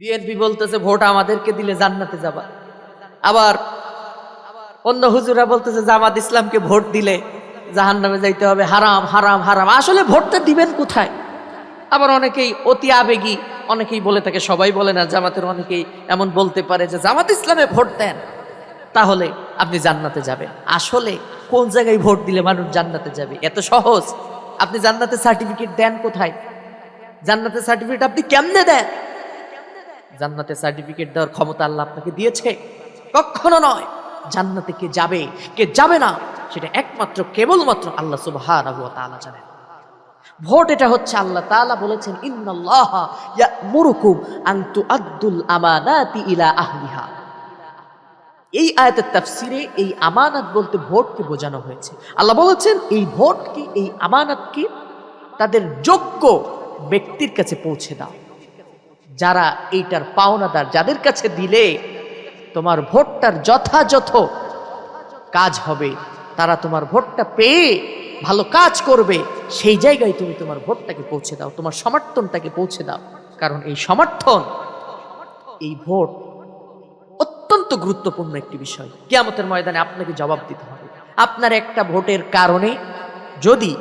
BNP বলতেছে, vote আমাদেরকে দিলে জান্নাতে যাবা। আবার অন্য হুজুরা বলতেছে, জামাত ইসলামকে ভোট দিলে জাহান্নামে যাইতে হবে। হারাম হারাম হারাম। আসলে ভোটটা দিবেন কোথায়? আবার অনেকেই অতি আবেগী, অনেকেই বলে থাকে, সবাই বলে না, জামাতের অনেকেই এমন বলতে পারে যে, জামাত ইসলামে ভোট দেন, তাহলে আপনি জান্নাতে যাবেন। আসলে কোন জায়গায় ভোট দিলে মানুষ জান্নাতে যাবে? এত সহজ। আপনি জান্নাতে সার্টিফিকেট দেন কোথায়? জান্নাতের সার্টিফিকেট আপনি কেমনে দেন? জান্নাতে সার্টিফিকেট দেওয়ার ক্ষমতা আল্লাহ আপনাকে দিয়েছে। কখনো নয়, জান্নাতে কে যাবে কে যাবে না, সেটা একমাত্র, কেবলমাত্র আল্লাহ তাআলা জানেন। ভোট এটা হচ্ছে আল্লাহ তাআলা বলেছেন, ইন্নাল্লাহ ইয়ামুরুকুম আন তুআদ্দুল আমানাতি ইলা আহলিহা। এই আয়াতের তাফসিরে এই আমানত বলতে ভোটকে বোঝানো হয়েছে। আল্লাহ বলেছেন, এই ভোটকে, এই আমানতকে তাদের যোগ্য ব্যক্তির কাছে পৌঁছে দাও। যারা এইটার পাওনাদার, যাদের কাছে দিলে তোমার ভোটটার যথাযথ কাজ হবে, তারা তোমার ভোটটা পেয়ে ভালো কাজ করবে, সেই জায়গায় তুমি তোমার ভোটটাকে পৌঁছে দাও, তোমার সমর্থনটাকে পৌঁছে দাও। কারণ এই সমর্থন, এই ভোট অত্যন্ত গুরুত্বপূর্ণ একটি বিষয়। কেয়ামতের ময়দানে আপনাকে জবাব দিতে হবে। আপনার একটা ভোটের কারণে যদি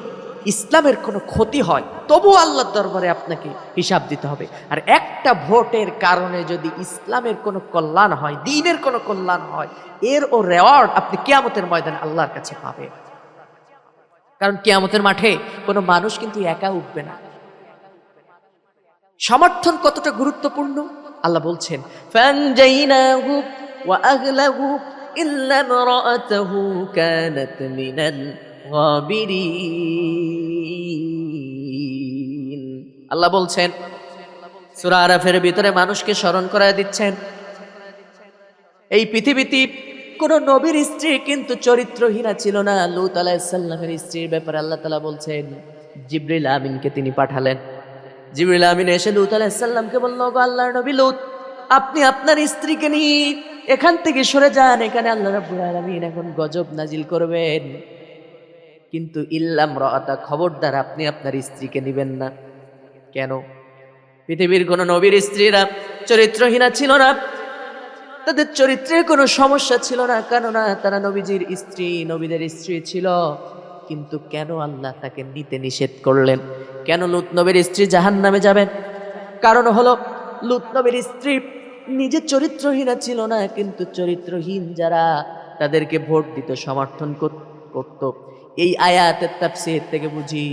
ইসলামের কোনো ক্ষতি হয় তবু আল্লাহর দরবারে আপনাকে হিসাব দিতে হবে। আর একটা ভোটের কারণে যদি ইসলামের কোনো কল্যাণ হয়, দিনের কোনো কল্যাণ হয়, এর ও রেওয়ার্ড আপনি কেয়ামতের ময়দানে আল্লাহর কাছে পাবেন। কারণ কেয়ামতের মাঠে কোনো মানুষ কিন্তু একা উঠবে না। সমর্থন কতটা গুরুত্বপূর্ণ? আল্লাহ বলছেন ইল্লা আল্লাহ বলছেন, সুরা আরাফের ভিতরে মানুষকে স্মরণ করায় দিচ্ছেন। এই পৃথিবীতে কোন নবীর স্ত্রী কিন্তু চরিত্রহীনা ছিল না। লুত আলাহিসাল্লামের স্ত্রীর ব্যাপারে আল্লাহ তালা বলছেন, জিবরিল আমিনকে তিনি পাঠালেন। জিবরিল আমিন এসে লুত আলাহিসাল্লামকে বলল গো আল্লাহ নবী লুত, আপনি আপনার স্ত্রীকে নিয়ে এখান থেকে সরে যান। এখানে আল্লাহ রাব্বুল আলমিন এখন গজব নাজিল করবেন। কিন্তু ইল্লাম রাতা খবরদার আপনি আপনার স্ত্রীকে নেবেন না। কেন? পৃথিবীর কোন নবীর স্ত্রীরা চরিত্রহীনা ছিল না। তাদের চরিত্রে কোনো সমস্যা ছিল না, কেননা তারা নবীজির স্ত্রী, নবীদের স্ত্রী ছিল। কিন্তু কেন আল্লাহ তাকে নিতে নিষেধ করলেন? কেন লুত নবীর স্ত্রী জাহান নামে যাবেন? কারণ হলো, লুত নবীর স্ত্রী নিজে চরিত্রহীনা ছিল না, কিন্তু চরিত্রহীন যারা, তাদেরকে ভোট দিত সমর্থন করত। এই আয়াতের তাফসীর থেকে বুঝি,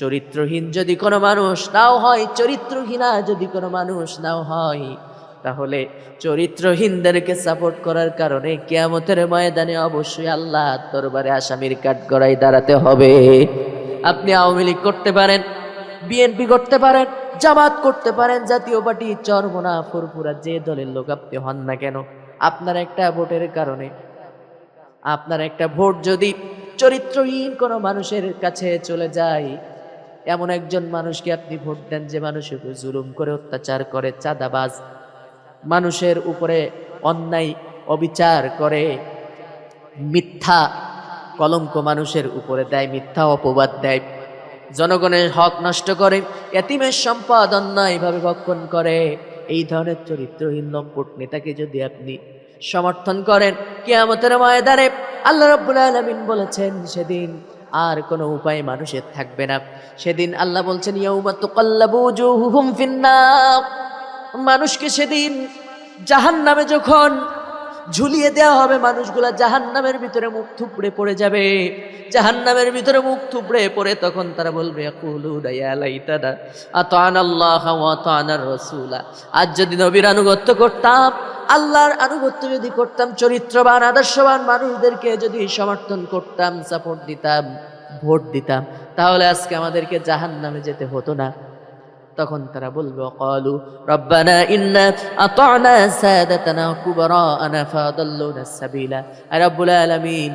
চরিত্রহীন যদি কোনো মানুষ নাও হয়, চরিত্রহীনা যদি কোনো মানুষ নাও হয়, তাহলে চরিত্রহীনদেরকে সাপোর্ট করার কারণে কেয়ামতের ময়দানে অবশ্যই আল্লাহ দরবারে আসামির কাঠ গড়াই দাঁড়াতে হবে। আপনি আওয়ামী লীগ করতে পারেন, বিএনপি করতে পারেন, জামাত করতে পারেন, জাতীয় পার্টি, চরমোনা, ফুরফুরা, যে দলের লোক আপনি হন না কেন, আপনার একটা ভোটের কারণে, আপনার একটা ভোট যদি চরিত্রহীন কোনো মানুষের কাছে চলে যায়। এমন একজন মানুষকে আপনি ভোট দেন যে উপর জুলুম করে, অত্যাচার করে, চাঁদাবাজ, মানুষের উপরে অন্যায়, অবিচার করে, মিথ্যা কলঙ্ক মানুষের উপরে দেয়, মিথ্যা অপবাদ দেয়। জনগণের হক নষ্ট করে, এতিমের সম্পদ অন্যায়ভাবে ভক্ষণ করে। এই ধরনের চরিত্রহীন লম্পট নেতাকে যদি আপনি সমর্থন করেন, কেয়ামতের ময়দানে আল্লাহ রব্বুল আলমিন বলেছেন সেদিন আর কোনো উপায় মানুষের থাকবে না। সেদিন আল্লাহ বলছেন মানুষকে সেদিন জাহান নামে যখন ঝুলিয়ে দেওয়া হবে, মানুষগুলা জাহান নামের ভিতরে মুখ থুপড়ে পড়ে যাবে। জাহান নামের ভিতরে মুখ থুবড়ে পড়ে তখন তারা বলবে আজ যদি নবীর আনুগত্য করতাম, আল্লাহর আনুগত্য যদি করতাম, চরিত্রবান, আদর্শবান মানুষদেরকে যদি সমর্থন করতাম সাপোর্ট দিতাম, ভোট দিতাম, তাহলে আজকে আমাদেরকে জাহান নামে যেতে হতো না। তখন তারা বলবে কালু রব্বানা ইন্না আতানা সাদাতানা কুবরানা ফাদাল্লুনা সাবিলা। রব্বুল আলামিন,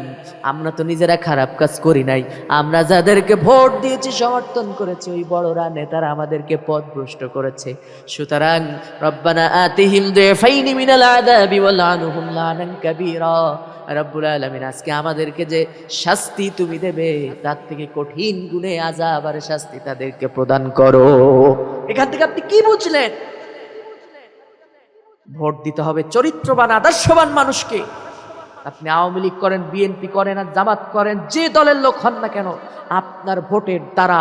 আমরা তো নিজেরা খারাপ কাজ করি নাই। আমরা যাদেরকে ভোট দিয়েছি, সমর্থন করেছি, ওই বড়রা নেতারা আমাদেরকে পথ ভ্রষ্ট করেছে। সুতরাং রব্বানা আতিহিম দুফাইনি মিনাল আযাবি ওয়া লানহুম লানান কাবীরা। রব্বুল আলামিন, আজকে আমাদেরকে যে শাস্তি তুমি দেবে, তার থেকে কঠিন গুণে আযাব আর শাস্তি তাদেরকে প্রদান করো। এখান থেকে আপনি কি বুঝলেন? ভোট দিতে হবে চরিত্রবান, আদর্শবান মানুষকে। আপনি আওয়ামী লীগ করেন, বিএনপি করেন, আর জামাত করেন, যে দলের লোক হন না কেন, আপনার ভোটের দ্বারা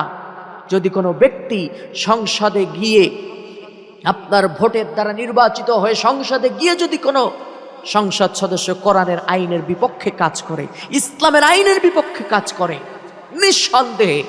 যদি কোনো ব্যক্তি সংসদে গিয়ে আপনার ভোটের দ্বারা নির্বাচিত হয়ে সংসদে গিয়ে যদি কোনো সংসদ সদস্য কোরআনের আইনের বিপক্ষে কাজ করে, ইসলামের আইনের বিপক্ষে কাজ করে, নিঃসন্দেহে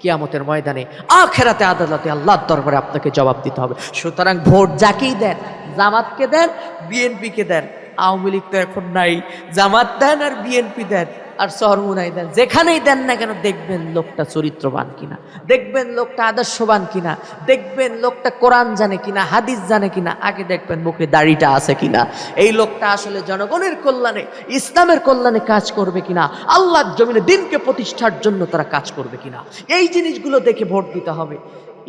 কিয়ামতের ময়দানে, আখেরাতে আদালতে আল্লাহর দরবারে আপনাকে জবাব দিতে হবে। সুতরাং ভোট যাকেই দেন, জামাতকে দেন, বিএনপিকে দেন, আওয়ামী লীগ তো এখন নাই, জামাত দেন আর বিএনপি দেন। আর সরমুনাই দেন যেখানেই দেন না কেন দেখবেন লোকটা চরিত্রবান কিনা, দেখবেন লোকটা আদর্শবান কিনা, দেখবেন লোকটা কোরআন জানে কিনা, হাদিস জানে কিনা, আগে দেখবেন মুখে দাড়িটা আছে কিনা। এই লোকটা আসলে জনগণের কল্যাণে, ইসলামের কল্যাণে কাজ করবে কিনা, আল্লাহর জমিনে দিনকে প্রতিষ্ঠার জন্য তারা কাজ করবে কিনা। এই জিনিসগুলো দেখে ভোট দিতে হবে।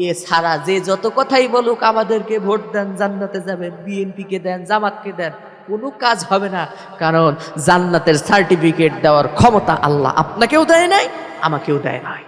এ ছাড়া যে যত কথাই বলুক, আমাদেরকে ভোট দেন, জান্নাতে যাবেন, বিএনপিকে দেন, জামাতকে দেন। কোনো কাজ হবে না। কারণ জান্নাতের সার্টিফিকেট দেওয়ার ক্ষমতা আল্লাহ আপনাকেও দেয় নাই, আমাকেও দেয় নাই।